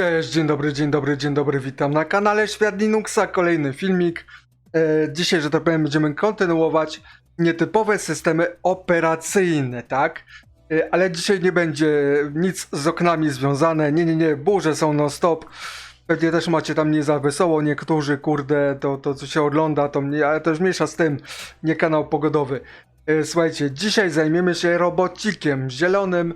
Cześć, dzień dobry, dzień dobry, dzień dobry, witam na kanale Świat Linuxa, kolejny filmik. E, dzisiaj, że tak powiem, będziemy kontynuować nietypowe systemy operacyjne, tak? E, ale dzisiaj nie będzie nic z oknami związane, nie, nie, nie, burze są non stop. Pewnie też macie tam nie za wesoło, niektórzy, kurde, to, to co się ogląda, to mnie, ale już mniejsza z tym, nie kanał pogodowy. E, Słuchajcie, dzisiaj zajmiemy się robocikiem, zielonym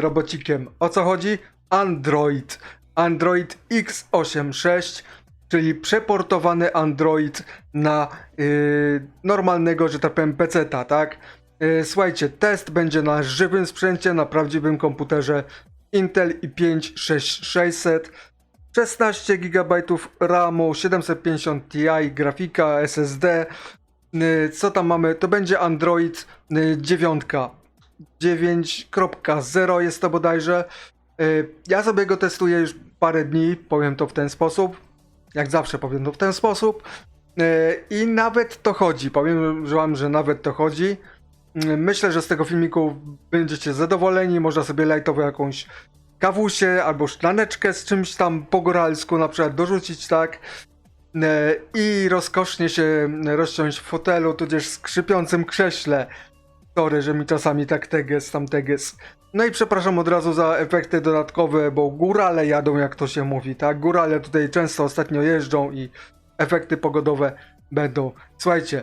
robocikiem. O co chodzi? Android. Android X86, czyli przeportowany Android na yy, normalnego, że tak powiem, PC-ta, tak? Yy, słuchajcie, test będzie na żywym sprzęcie, na prawdziwym komputerze Intel i5 6600, 16 GB RAMu, 750 Ti, grafika, SSD. Yy, co tam mamy? To będzie Android yy, 9. 9.0 jest to bodajże. Y, Ja sobie go testuję już parę dni, powiem to w ten sposób. Jak zawsze powiem to w ten sposób. Y, I nawet to chodzi. Powiem wam, że nawet to chodzi. Y, Myślę, że z tego filmiku będziecie zadowoleni. Można sobie lajtowo jakąś kawusię albo szklaneczkę z czymś tam po góralsku na przykład dorzucić, tak? I rozkosznie się rozciąć w fotelu, tudzież skrzypiącym krześle. Sorry, że mi czasami tak teges, tam teges. No i przepraszam od razu za efekty dodatkowe, bo górale jadą, jak to się mówi, tak? Górale tutaj często ostatnio jeżdżą i efekty pogodowe będą. Słuchajcie,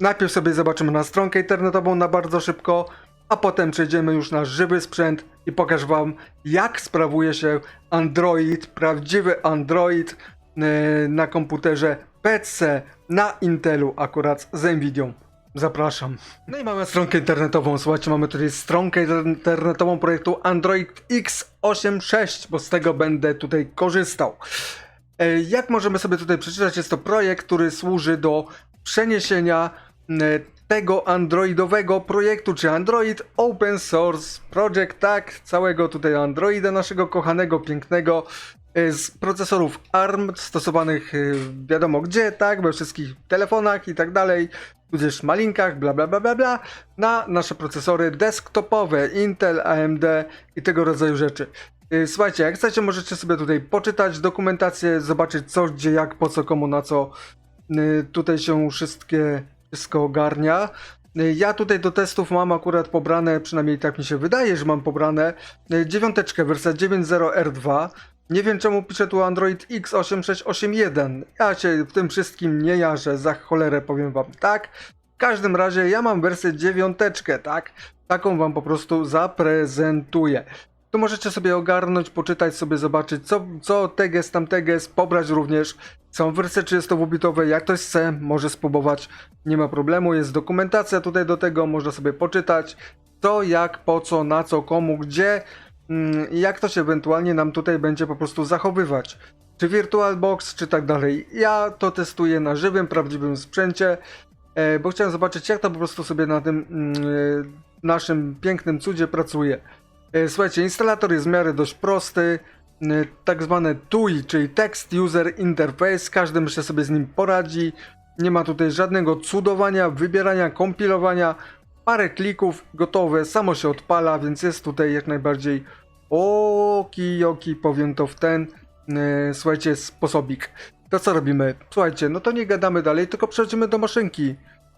najpierw sobie zobaczymy na stronkę internetową na bardzo szybko, a potem przejdziemy już na żywy sprzęt i pokażę wam, jak sprawuje się Android, prawdziwy Android yy, na komputerze PC na Intelu akurat z Nvidią. Zapraszam. No i mamy stronkę internetową. Słuchajcie, mamy tutaj stronkę internetową projektu Android X86, bo z tego będę tutaj korzystał. E, Jak możemy sobie tutaj przeczytać, jest to projekt, który służy do przeniesienia e, tego androidowego projektu, czy Android Open Source Project, tak, całego tutaj Androida, naszego kochanego, pięknego, e, z procesorów ARM stosowanych wiadomo gdzie, tak, we wszystkich telefonach i tak dalej, tudzież malinkach, bla bla bla bla bla, na nasze procesory desktopowe, Intel, AMD i tego rodzaju rzeczy. Yy, Słuchajcie, jak chcecie, możecie sobie tutaj poczytać dokumentację, zobaczyć co, gdzie, jak, po co, komu, na co yy, tutaj się wszystkie, wszystko ogarnia. Yy, Ja tutaj do testów mam akurat pobrane, przynajmniej tak mi się wydaje, że mam pobrane dziewiąteczkę, wersja 9.0 R2. Nie wiem czemu piszę tu Android X8681. Ja się w tym wszystkim nie jarzę, za cholerę powiem wam tak. W każdym razie ja mam wersję dziewiąteczkę, tak? Taką wam po prostu zaprezentuję. Tu możecie sobie ogarnąć, poczytać sobie, zobaczyć co, co teges, tam teges, pobrać również. Są wersje 30-bitowe, jak ktoś chce, może spróbować, nie ma problemu. Jest dokumentacja tutaj do tego, można sobie poczytać co, jak, po co, na co, komu, gdzie jak to się ewentualnie nam tutaj będzie po prostu zachowywać. Czy VirtualBox, czy tak dalej. Ja to testuję na żywym, prawdziwym sprzęcie, e, bo chciałem zobaczyć jak to po prostu sobie na tym mm, e, naszym pięknym cudzie pracuje. E, Słuchajcie, instalator jest w miarę dość prosty. Tak zwane TUI, czyli Text User Interface. Każdy myślę sobie z nim poradzi. Nie ma tutaj żadnego cudowania, wybierania, kompilowania. Parę klików, gotowe, samo się odpala, więc jest tutaj jak najbardziej okijoki, powiem to w ten, e, słuchajcie, sposobik. To co robimy? Słuchajcie, no to nie gadamy dalej, tylko przechodzimy do maszynki.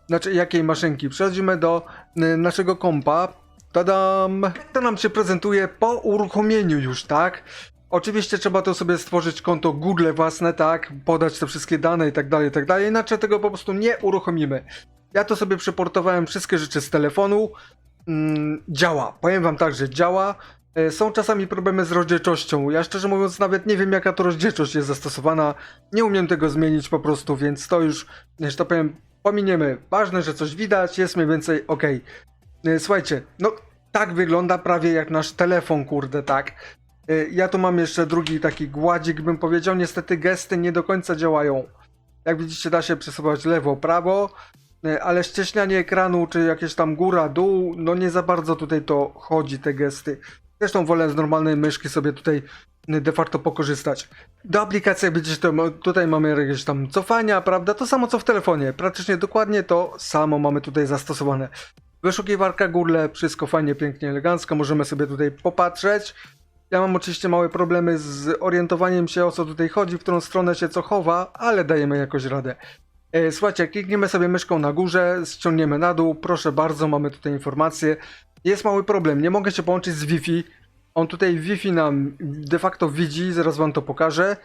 Znaczy, jakiej maszynki? Przechodzimy do e, naszego kompa. Tadam! To nam się prezentuje po uruchomieniu już, tak? Oczywiście trzeba to sobie stworzyć konto Google własne, tak? Podać te wszystkie dane i tak dalej, i tak dalej, inaczej tego po prostu nie uruchomimy. Ja to sobie przeportowałem wszystkie rzeczy z telefonu. Mm, działa. Powiem wam tak, że działa. E, Są czasami problemy z rozdzielczością. Ja szczerze mówiąc nawet nie wiem jaka to rozdzielczość jest zastosowana. Nie umiem tego zmienić po prostu, więc to już, że to powiem, pominiemy. Ważne, że coś widać, jest mniej więcej ok. Słuchajcie, no tak wygląda prawie jak nasz telefon, kurde, tak. E, Ja tu mam jeszcze drugi taki gładzik, bym powiedział. Niestety gesty nie do końca działają. Jak widzicie, da się przesuwać lewo, prawo, e, ale ścieśnianie ekranu, czy jakieś tam góra, dół, no nie za bardzo tutaj to chodzi, te gesty. Zresztą wolę z normalnej myszki sobie tutaj e, de facto pokorzystać. Do aplikacji, to tutaj mamy jakieś tam cofania, prawda? To samo co w telefonie. Praktycznie dokładnie to samo mamy tutaj zastosowane. Wyszukiwarka Google, wszystko fajnie, pięknie, elegancko. Możemy sobie tutaj popatrzeć. Ja mam oczywiście małe problemy z orientowaniem się o co tutaj chodzi, w którą stronę się co chowa, ale dajemy jakoś radę. E, Słuchajcie, klikniemy sobie myszką na górze, ściągniemy na dół, proszę bardzo, mamy tutaj informację. Jest mały problem, nie mogę się połączyć z Wi-Fi. On tutaj Wi-Fi nam de facto widzi, zaraz wam to pokażę.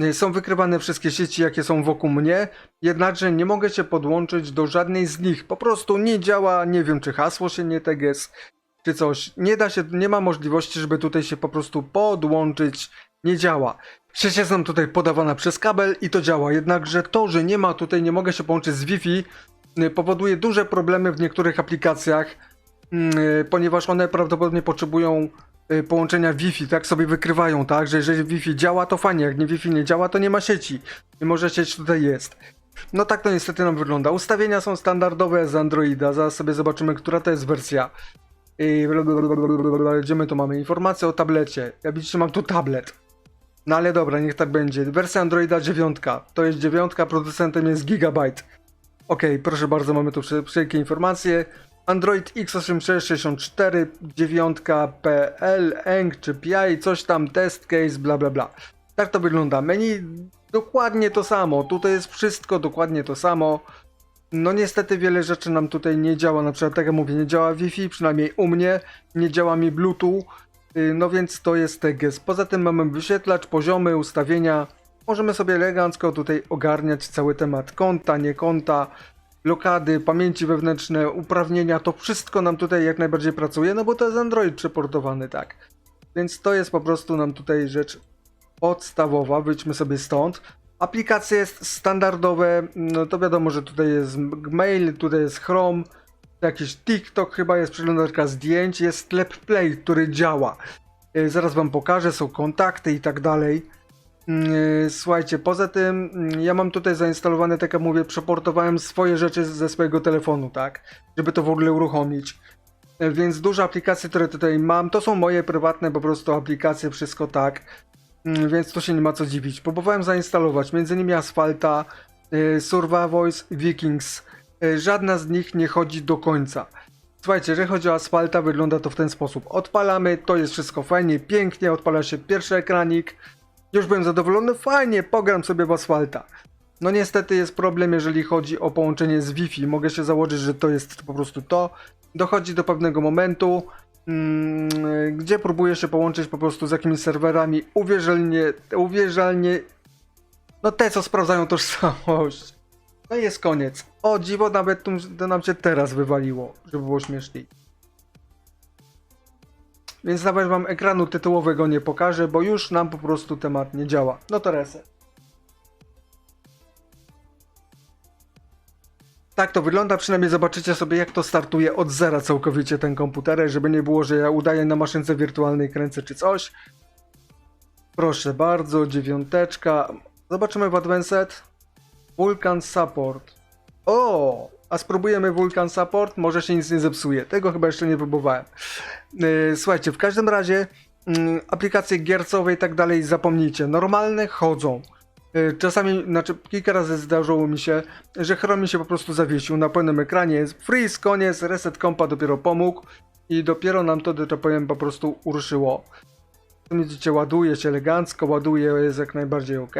E, Są wykrywane wszystkie sieci, jakie są wokół mnie, jednakże nie mogę się podłączyć do żadnej z nich. Po prostu nie działa, nie wiem czy hasło się nie teges, czy coś. Nie da się, nie ma możliwości, żeby tutaj się po prostu podłączyć. Nie działa. Sieć jest nam tutaj podawana przez kabel i to działa, jednakże to, że nie ma tutaj, nie mogę się połączyć z Wi-Fi, y, powoduje duże problemy w niektórych aplikacjach, mm, y, ponieważ one prawdopodobnie potrzebują y, połączenia Wi-Fi, tak sobie wykrywają, tak, że jeżeli Wi-Fi działa, to fajnie, jak nie Wi-Fi nie działa, to nie ma sieci, mimo że sieć tutaj jest. No tak to niestety nam wygląda. Ustawienia są standardowe z Androida, zaraz sobie zobaczymy, która to jest wersja. I Gdzie my tu mamy informację o tablecie? Ja widzicie, mam tu tablet. No ale dobra, niech tak będzie. Wersja Androida 9. To jest 9, producentem jest Gigabyte. Okej, proszę bardzo, mamy tu wszelkie informacje. Android x8664, 9.pl, ENG czy PI, coś tam, test case, bla bla bla. Tak to wygląda. Menu dokładnie to samo. Tutaj jest wszystko dokładnie to samo. No niestety wiele rzeczy nam tutaj nie działa, na przykład tak jak mówię, nie działa Wi-Fi, przynajmniej u mnie, nie działa mi Bluetooth, no więc to jest teges. Poza tym mamy wyświetlacz, poziomy, ustawienia, możemy sobie elegancko tutaj ogarniać cały temat konta, nie konta, blokady, pamięci wewnętrzne, uprawnienia, to wszystko nam tutaj jak najbardziej pracuje, no bo to jest Android przeportowany, tak. Więc to jest po prostu nam tutaj rzecz podstawowa, wyjdźmy sobie stąd. Aplikacje jest standardowe, no to wiadomo, że tutaj jest mail, tutaj jest Chrome, jakiś TikTok chyba jest przeglądarka zdjęć, jest sklep Play, który działa. Yy, Zaraz wam pokażę, są kontakty i tak dalej. Yy, Słuchajcie, poza tym mm, ja mam tutaj zainstalowane, tak jak mówię, przeportowałem swoje rzeczy ze swojego telefonu, tak? Żeby to w ogóle uruchomić. Yy, Więc duże aplikacje, które tutaj mam, to są moje prywatne po prostu aplikacje, wszystko tak. Mm, Więc tu się nie ma co dziwić. Próbowałem zainstalować innymi Asfalta, Voice, Vikings. Yy, Żadna z nich nie chodzi do końca. Słuchajcie, jeżeli chodzi o Asfalta, wygląda to w ten sposób. Odpalamy, to jest wszystko fajnie, pięknie, odpala się pierwszy ekranik. Już byłem zadowolony, fajnie, pogram sobie w Asfalta. No niestety jest problem, jeżeli chodzi o połączenie z Wi-Fi. Mogę się założyć, że to jest po prostu to. Dochodzi do pewnego momentu, mm, gdzie próbuję się połączyć po prostu z jakimiś serwerami uwierzalnie, uwierzalnie, no te co sprawdzają tożsamość. No i jest koniec. O dziwo, nawet to nam się teraz wywaliło, żeby było śmieszniej. Więc nawet wam ekranu tytułowego nie pokażę, bo już nam po prostu temat nie działa. No to reset. Tak to wygląda, przynajmniej zobaczycie sobie jak to startuje od zera całkowicie ten komputer, żeby nie było, że ja udaję na maszynce wirtualnej kręcę czy coś. Proszę bardzo, dziewiąteczka. Zobaczymy w Advanced. Vulkan Support. O! A spróbujemy Vulkan Support? Może się nic nie zepsuje. Tego chyba jeszcze nie próbowałem. Yy, Słuchajcie, w każdym razie mm, aplikacje giercowe i tak dalej zapomnijcie. Normalne chodzą. Yy, Czasami, znaczy kilka razy zdarzyło mi się, że Chrome się po prostu zawiesił na pełnym ekranie. Jest freeze, koniec, reset kompa dopiero pomógł i dopiero nam to, tak powiem, po prostu uruszyło. Widzicie, ładuje się elegancko, ładuje, jest jak najbardziej ok.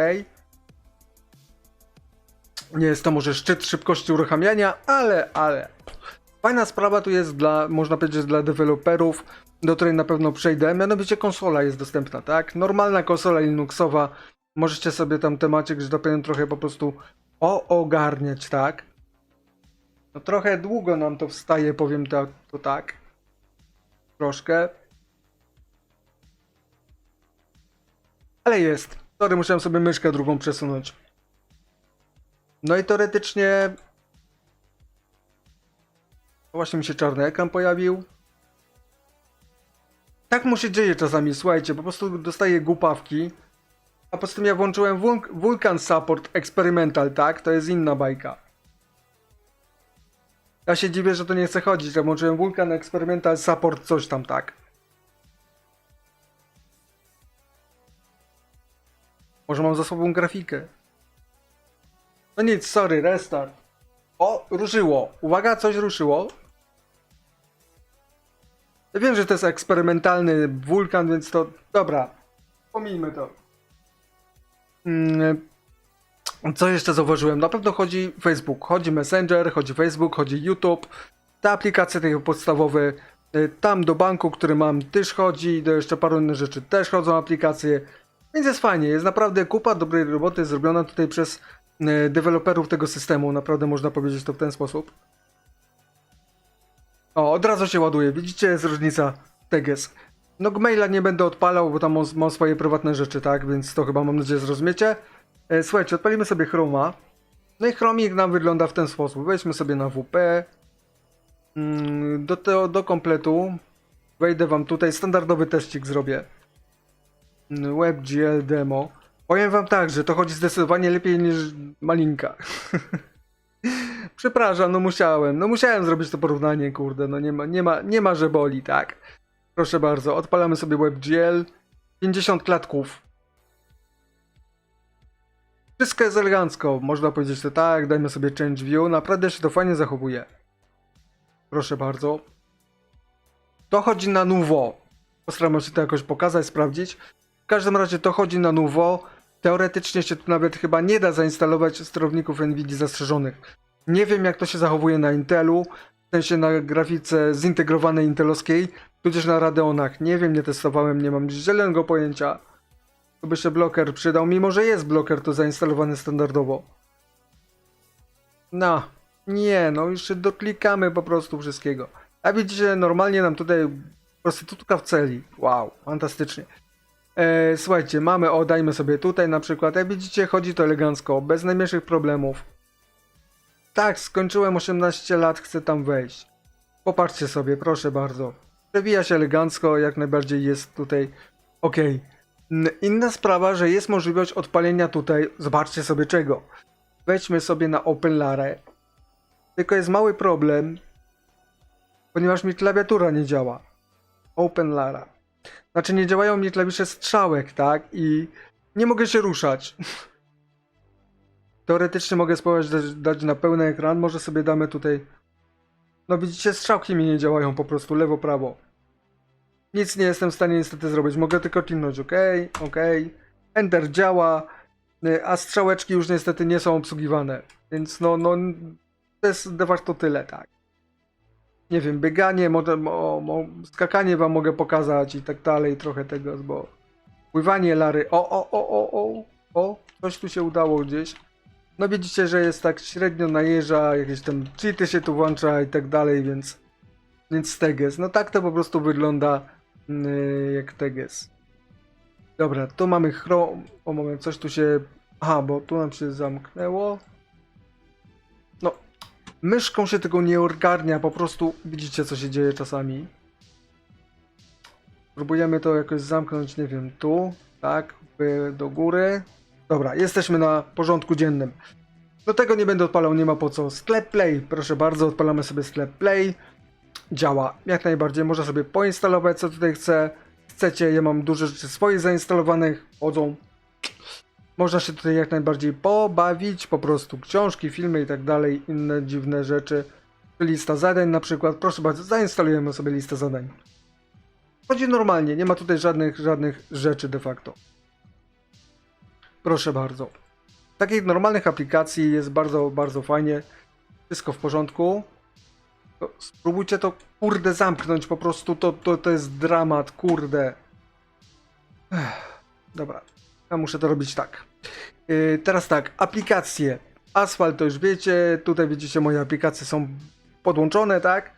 Nie jest to może szczyt szybkości uruchamiania, ale, ale. Fajna sprawa tu jest dla, można powiedzieć, dla deweloperów, do której na pewno przejdę. Mianowicie konsola jest dostępna, tak? Normalna konsola Linuxowa. Możecie sobie tam temacik, że tak powiem, trochę po prostu oogarniać, tak? No trochę długo nam to wstaje, powiem to, to tak. Troszkę. Ale jest. Sorry, musiałem sobie myszkę drugą przesunąć. No i teoretycznie... Właśnie mi się czarny ekran pojawił. Tak mu się dzieje czasami, słuchajcie, po prostu dostaję głupawki. A poza tym ja włączyłem Vul- Vulkan Support Experimental, tak? To jest inna bajka. Ja się dziwię, że to nie chce chodzić, że włączyłem Vulkan Experimental Support coś tam, tak? Może mam za sobą grafikę. No nic, sorry, restart. O, ruszyło. Uwaga, coś ruszyło. Ja wiem, że to jest eksperymentalny wulkan, więc to dobra. Pomijmy to. Mm, Co jeszcze zauważyłem? Na pewno chodzi Facebook, chodzi Messenger, chodzi Facebook, chodzi YouTube. Te aplikacje takie podstawowe. y, Tam do banku, który mam, też chodzi. Do jeszcze paru innych rzeczy też chodzą aplikacje. Więc jest fajnie. Jest naprawdę kupa dobrej roboty zrobiona tutaj przez deweloperów tego systemu. Naprawdę można powiedzieć to w ten sposób. O, od razu się ładuje. Widzicie, jest różnica. Teges. No Gmaila nie będę odpalał, bo tam mam, swoje prywatne rzeczy, tak? Więc to chyba mam nadzieję zrozumiecie. E, słuchajcie, odpalimy sobie Chroma. No i Chromik nam wygląda w ten sposób. Wejdźmy sobie na WP. Mm, Do, te, do kompletu. Wejdę wam tutaj. Standardowy teścik zrobię. Mm, WebGL demo. Powiem wam tak, że to chodzi zdecydowanie lepiej niż Malinka. Przepraszam, no musiałem. No musiałem zrobić to porównanie, kurde. No nie ma, nie ma, nie ma, że boli, tak. Proszę bardzo, odpalamy sobie WebGL. 50 klatków. Wszystko jest elegancko, można powiedzieć to tak, dajmy sobie change view, naprawdę się to fajnie zachowuje. Proszę bardzo. To chodzi na Nuvo. Postaram się to jakoś pokazać, sprawdzić. W każdym razie to chodzi na Nuvo. Teoretycznie się tu nawet chyba nie da zainstalować sterowników NVIDIA zastrzeżonych. Nie wiem jak to się zachowuje na Intelu, w sensie na grafice zintegrowanej intelowskiej, tudzież na Radeonach. Nie wiem, nie testowałem, nie mam zielonego pojęcia. Tu by się bloker przydał, mimo że jest bloker to zainstalowany standardowo. No, nie, no już się doklikamy po prostu wszystkiego. A widzicie, normalnie nam tutaj prostytutka w celi. Wow, fantastycznie. E, słuchajcie, mamy, o dajmy sobie tutaj na przykład, jak widzicie chodzi to elegancko, bez najmniejszych problemów. Tak, skończyłem 18 lat, chcę tam wejść. Popatrzcie sobie, proszę bardzo. Przewija się elegancko, jak najbardziej jest tutaj ok. Inna sprawa, że jest możliwość odpalenia tutaj, zobaczcie sobie czego. Wejdźmy sobie na OpenLarę. Tylko jest mały problem, ponieważ mi klawiatura nie działa. OpenLara. Znaczy nie działają mi klawisze strzałek, tak? I nie mogę się ruszać. Teoretycznie mogę spróbować dać, na pełny ekran, może sobie damy tutaj... No widzicie, strzałki mi nie działają po prostu, lewo, prawo. Nic nie jestem w stanie niestety zrobić, mogę tylko kliknąć OK, OK. Enter działa, y, a strzałeczki już niestety nie są obsługiwane. Więc no, no, to jest de facto tyle, tak. Nie wiem, bieganie, może, mo, skakanie wam mogę pokazać i tak dalej, trochę tego, bo... Pływanie Lary, o, o, o, o, o, o, coś tu się udało gdzieś. No widzicie, że jest tak średnio najeżdża, jakieś tam cheaty się tu włącza i tak dalej, więc... Więc Teges. No tak to po prostu wygląda yy, jak Teges. Dobra, tu mamy chrom... O moment, coś tu się... Aha, bo tu nam się zamknęło. Myszką się tego nie ogarnia, po prostu widzicie co się dzieje czasami. Próbujemy to jakoś zamknąć, nie wiem, tu, tak, do góry. Dobra, jesteśmy na porządku dziennym. Do tego nie będę odpalał, nie ma po co. Sklep Play, proszę bardzo, odpalamy sobie sklep Play. Działa, jak najbardziej, można sobie poinstalować co tutaj chce. Chcecie, ja mam dużo rzeczy swoich zainstalowanych, chodzą. Można się tutaj jak najbardziej pobawić, po prostu książki, filmy i tak dalej, inne dziwne rzeczy. Lista zadań na przykład, proszę bardzo, zainstalujemy sobie listę zadań. Chodzi normalnie, nie ma tutaj żadnych, żadnych rzeczy de facto. Proszę bardzo. Takich normalnych aplikacji jest bardzo, bardzo fajnie. Wszystko w porządku. To spróbujcie to kurde zamknąć, po prostu to, to, to jest dramat, kurde. Dobra, ja muszę to robić tak. Yy, teraz tak, aplikacje. Asfalt to już wiecie, tutaj widzicie moje aplikacje są podłączone, tak?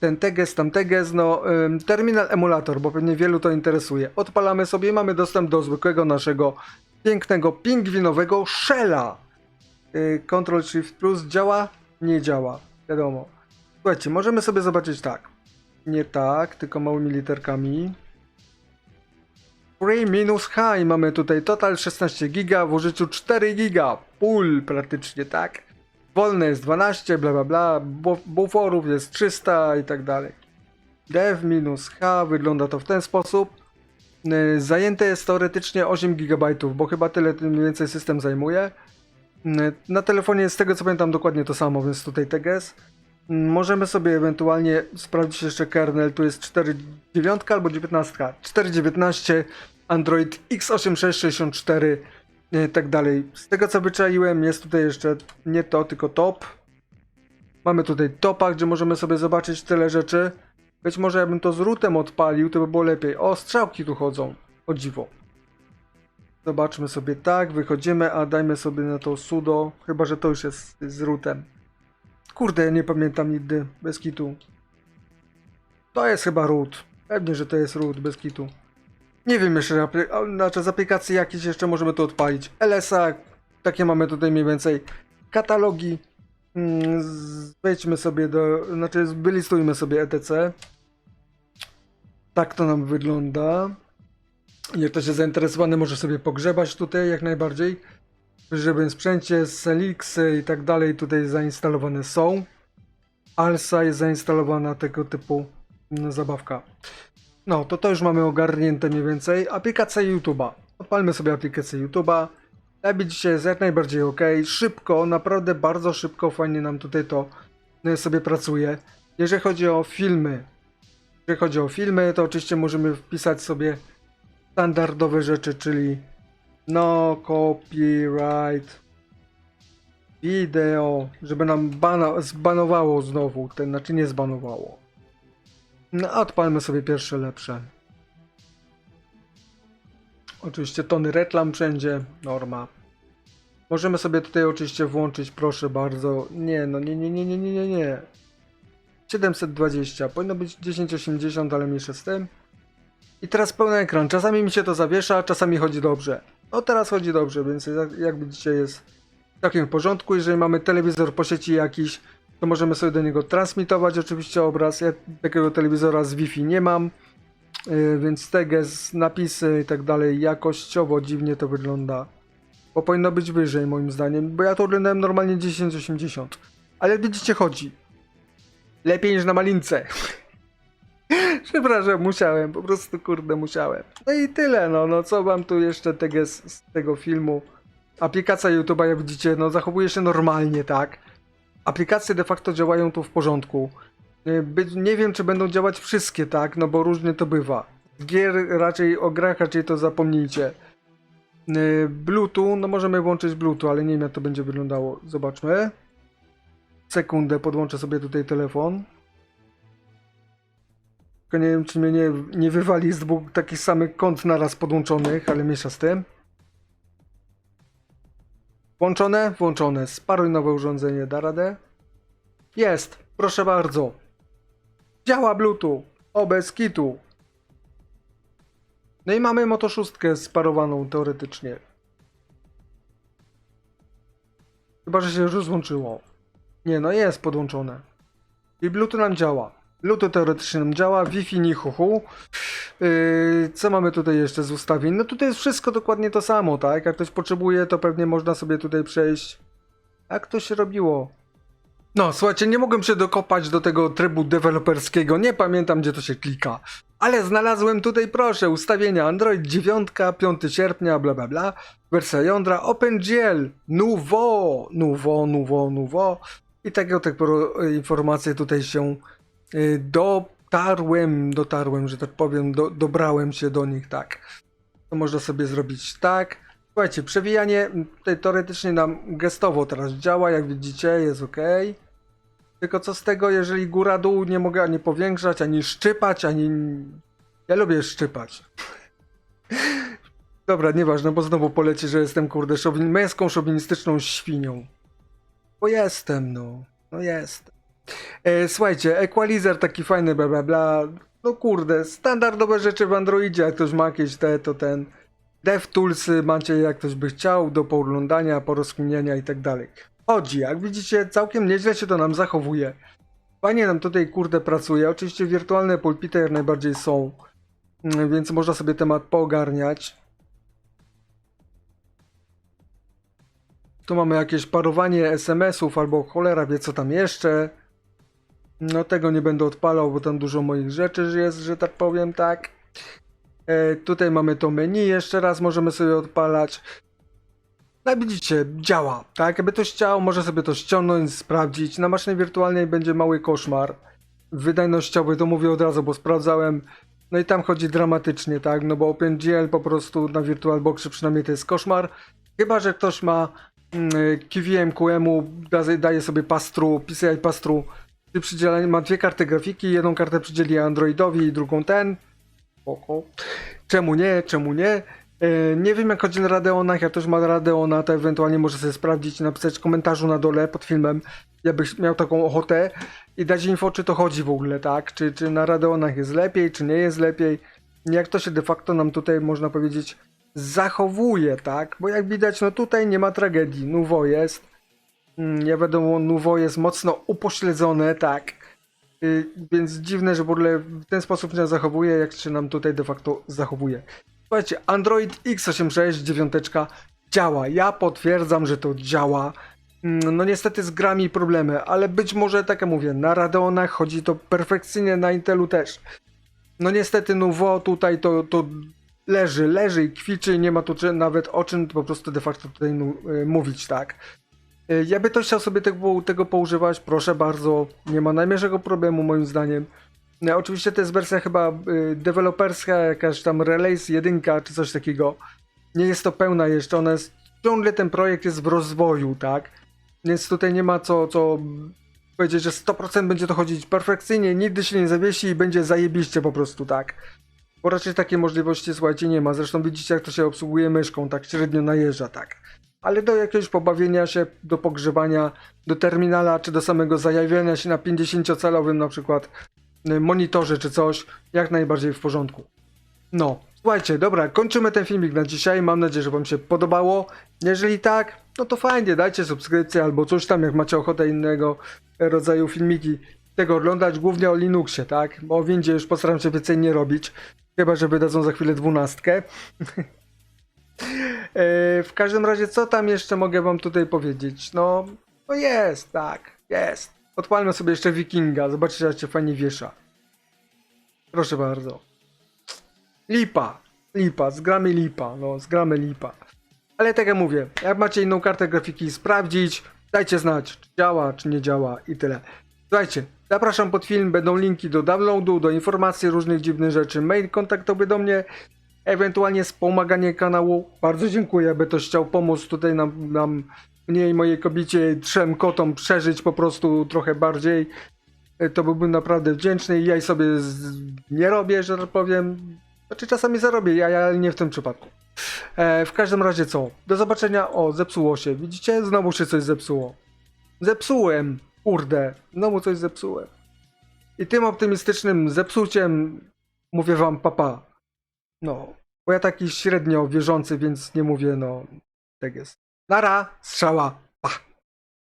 Ten Teges, tam Teges, no ym, terminal emulator, bo pewnie wielu to interesuje. Odpalamy sobie i mamy dostęp do zwykłego naszego pięknego pingwinowego shella. Yy, Ctrl Shift Plus działa? Nie działa, wiadomo. Słuchajcie, możemy sobie zobaczyć tak. Nie tak, tylko małymi literkami. Free minus high mamy tutaj total 16 giga w użyciu 4 giga. Full praktycznie, tak? Wolne jest 12, bla bla bla. bu- Buforów jest 300 i tak dalej. Dev minus H wygląda to w ten sposób. Yy, Zajęte jest teoretycznie 8 GB, bo chyba tyle mniej więcej system zajmuje. Yy, Na telefonie z tego co pamiętam dokładnie to samo, więc tutaj TGS. Mm, Możemy sobie ewentualnie sprawdzić jeszcze kernel, tu jest 4.9 albo 19. 4.19, Android x8664 i tak dalej. Z tego co wyczaiłem jest tutaj jeszcze nie to, tylko top. Mamy tutaj topa, gdzie możemy sobie zobaczyć tyle rzeczy. Być może jakbym to z rootem odpalił, to by było lepiej. O, strzałki tu chodzą. O dziwo. Zobaczmy sobie tak, wychodzimy, a dajmy sobie na to sudo. Chyba, że to już jest z rootem. Kurde, ja nie pamiętam nigdy, bez kitu. To jest chyba root. Pewnie, że to jest root, bez kitu. Nie wiem jeszcze, znaczy z aplikacji jakieś jeszcze możemy to odpalić. LSA, takie mamy tutaj mniej więcej. Katalogi. Mm, Wejdźmy sobie do, znaczy wylistujmy sobie ETC. Tak to nam wygląda. Jak ktoś jest zainteresowany, może sobie pogrzebać tutaj jak najbardziej. Żywym sprzęcie, Selixy i tak dalej tutaj zainstalowane są. Alsa jest zainstalowana tego typu mm, zabawka. No, to to już mamy ogarnięte mniej więcej. Aplikacja YouTube'a. Odpalmy sobie aplikację YouTube'a. Jak widzicie jest jak najbardziej ok. Szybko, naprawdę bardzo szybko, fajnie nam tutaj to y, sobie pracuje. Jeżeli chodzi o filmy, jeżeli chodzi o filmy, to oczywiście możemy wpisać sobie standardowe rzeczy, czyli no copyright video, żeby nam bana, zbanowało znowu, ten, znaczy nie zbanowało. No, odpalmy sobie pierwsze lepsze. Oczywiście tony reklam wszędzie, norma. Możemy sobie tutaj oczywiście włączyć, proszę bardzo. Nie, no nie, nie, nie, nie, nie, nie, nie. 720, powinno być 1080, ale mniejsze z tym. I teraz pełny ekran. Czasami mi się to zawiesza, czasami chodzi dobrze. No teraz chodzi dobrze, więc jak, jak widzicie jest w porządku. Jeżeli mamy telewizor po sieci jakiś, to możemy sobie do niego transmitować oczywiście obraz. Ja takiego telewizora z Wi-Fi nie mam, yy, więc teges, napisy i tak dalej, jakościowo dziwnie to wygląda. Bo powinno być wyżej moim zdaniem, bo ja to oglądałem normalnie 1080. Ale widzicie chodzi. Lepiej niż na malince. Przepraszam, musiałem, po prostu kurde musiałem. No i tyle, no, no co wam tu jeszcze tego z, z tego filmu. Aplikacja YouTube'a, jak widzicie, no zachowuje się normalnie, tak? Aplikacje de facto działają tu w porządku. Y, nie wiem, czy będą działać wszystkie, tak? No bo różnie to bywa. Gier raczej, o grach raczej to zapomnijcie. Y, Bluetooth, no możemy włączyć Bluetooth, ale nie wiem jak to będzie wyglądało. Zobaczmy. Sekundę, podłączę sobie tutaj telefon. Tylko nie wiem, czy mnie nie, nie wywali z dwóch takich samych kont naraz podłączonych, ale mniejsza z tym. Włączone? Włączone. Sparuj nowe urządzenie. Da radę? Jest. Proszę bardzo. Działa Bluetooth. O, kitu. No i mamy Moto 6 sparowaną teoretycznie. Chyba, że się już rozłączyło. Nie, no jest podłączone. I Bluetooth nam działa. Bluetooth teoretycznie nam działa, Wi-Fi nie chuchu. Yy, co mamy tutaj jeszcze z ustawień? No tutaj jest wszystko dokładnie to samo, tak? Jak ktoś potrzebuje, to pewnie można sobie tutaj przejść. Jak to się robiło? No, słuchajcie, nie mogłem się dokopać do tego trybu deweloperskiego, nie pamiętam gdzie to się klika. Ale znalazłem tutaj, proszę, ustawienia Android 9, 5 sierpnia, bla bla bla, wersja jądra, OpenGL, Nouveau, Nouveau, Nouveau, Nouveau. I tego typu informacje tutaj się dotarłem, dotarłem, że tak powiem, do, dobrałem się do nich, tak. To można sobie zrobić tak. Słuchajcie, przewijanie tutaj teoretycznie nam gestowo teraz działa, jak widzicie, jest ok. Tylko co z tego, jeżeli góra-dół nie mogę ani powiększać, ani szczypać, ani... Ja lubię szczypać. Dobra, nieważne, bo znowu poleci, że jestem kurde szowin... męską szowinistyczną świnią. Bo jestem, no. No jestem. E, słuchajcie, equalizer taki fajny, bla bla bla. No kurde, standardowe rzeczy w Androidzie, jak ktoś ma jakieś te, to ten. DevToolsy macie, jak ktoś by chciał, do pooglądania, porozkminiania i tak dalej. Chodzi, jak widzicie, całkiem nieźle się to nam zachowuje. Fajnie nam tutaj, kurde, pracuje. Oczywiście wirtualne pulpity jak najbardziej są, mm, więc można sobie temat poogarniać. Tu mamy jakieś parowanie SMS-ów albo cholera wie co tam jeszcze. No tego nie będę odpalał, bo tam dużo moich rzeczy jest, że tak powiem, tak. E, tutaj mamy to menu, jeszcze raz możemy sobie odpalać. No widzicie, działa, tak? Jakby ktoś chciał, może sobie to ściągnąć, sprawdzić. Na maszynie wirtualnej będzie mały koszmar. Wydajnościowy, to mówię od razu, bo sprawdzałem. No i tam chodzi dramatycznie, tak? No bo OpenGL po prostu na VirtualBoxie przynajmniej to jest koszmar. Chyba, że ktoś ma mm, KVM QEMU, da, daje sobie pastru, PCI pastru, przy przydzielaniu, ma dwie karty grafiki, jedną kartę przydzieli Androidowi i drugą ten. Oko. Czemu nie, czemu nie? E, Nie wiem jak chodzi na Radeonach, jak ktoś ma Radeona, to ewentualnie może sobie sprawdzić napisać w komentarzu na dole pod filmem, jakbyś miał taką ochotę i dać info, czy to chodzi w ogóle, tak? Czy, czy na Radeonach jest lepiej, czy nie jest lepiej. Jak to się de facto nam tutaj, można powiedzieć, zachowuje, tak? Bo jak widać, no tutaj nie ma tragedii. Nuvo jest. Mm, Ja wiadomo, Nuvo jest mocno upośledzone, tak? Y, Więc dziwne, że ogóle w ten sposób się zachowuje, jak się nam tutaj de facto zachowuje. Słuchajcie, Android X86 dziewiąteczka działa. Ja potwierdzam, że to działa. Mm, No niestety z grami problemy, ale być może, tak jak mówię, na Radeonach chodzi to perfekcyjnie, na Intelu też. No niestety Nuvo tutaj to, to leży, leży i kwiczy, nie ma tu nawet o czym po prostu de facto tutaj y, mówić, tak. Y, Ja by ktoś chciał sobie tego, tego poużywać, proszę bardzo, nie ma najmniejszego problemu moim zdaniem. No, oczywiście to jest wersja chyba y, deweloperska, jakaś tam release jedynka czy coś takiego. Nie jest to pełna jeszcze, ona jest, ciągle ten projekt jest w rozwoju, tak? Więc tutaj nie ma co, co powiedzieć, że 100% będzie to chodzić perfekcyjnie, nigdy się nie zawiesi i będzie zajebiście po prostu, tak? Bo raczej takiej możliwości, słuchajcie, nie ma. Zresztą widzicie, jak to się obsługuje myszką, tak średnio najeżdża, tak. Ale do jakiegoś pobawienia się, do pogrzebania, do terminala, czy do samego zajawiania się na 50-calowym na przykład y, monitorze czy coś, jak najbardziej w porządku. No, słuchajcie, dobra, kończymy ten filmik na dzisiaj. Mam nadzieję, że Wam się podobało. Jeżeli tak, no to fajnie, dajcie subskrypcję albo coś tam, jak macie ochotę innego rodzaju filmiki tego oglądać, głównie o Linuxie, tak? Bo o Windzie już postaram się więcej nie robić, chyba że wydadzą za chwilę dwunastkę. E, w każdym razie, co tam jeszcze mogę Wam tutaj powiedzieć? No, no jest, tak, jest. Odpalmy sobie jeszcze Wikinga, zobaczycie, jak się fajnie wiesza. Proszę bardzo. Lipa, lipa, zgramy lipa, no, zgramy lipa. Ale tak jak mówię, jak macie inną kartę grafiki sprawdzić, dajcie znać, czy działa, czy nie działa i tyle. Słuchajcie, zapraszam pod film, będą linki do downloadu, do informacji różnych dziwnych rzeczy, mail kontaktowy do mnie, ewentualnie wspomaganie kanału. Bardzo dziękuję, aby ktoś chciał pomóc tutaj nam, nam mnie i mojej kobiecie, trzem kotom przeżyć po prostu trochę bardziej. E, To byłbym naprawdę wdzięczny i ja sobie z... nie robię, że tak powiem. Znaczy czasami zarobię, ja, ja nie w tym przypadku. E, w każdym razie co? Do zobaczenia. O, zepsuło się. Widzicie? Znowu się coś zepsuło. Zepsułem. Kurde. Znowu coś zepsułem. I tym optymistycznym zepsuciem mówię wam papa. No. Bo ja taki średnio wierzący, więc nie mówię no. Tak jest. Nara, strzała.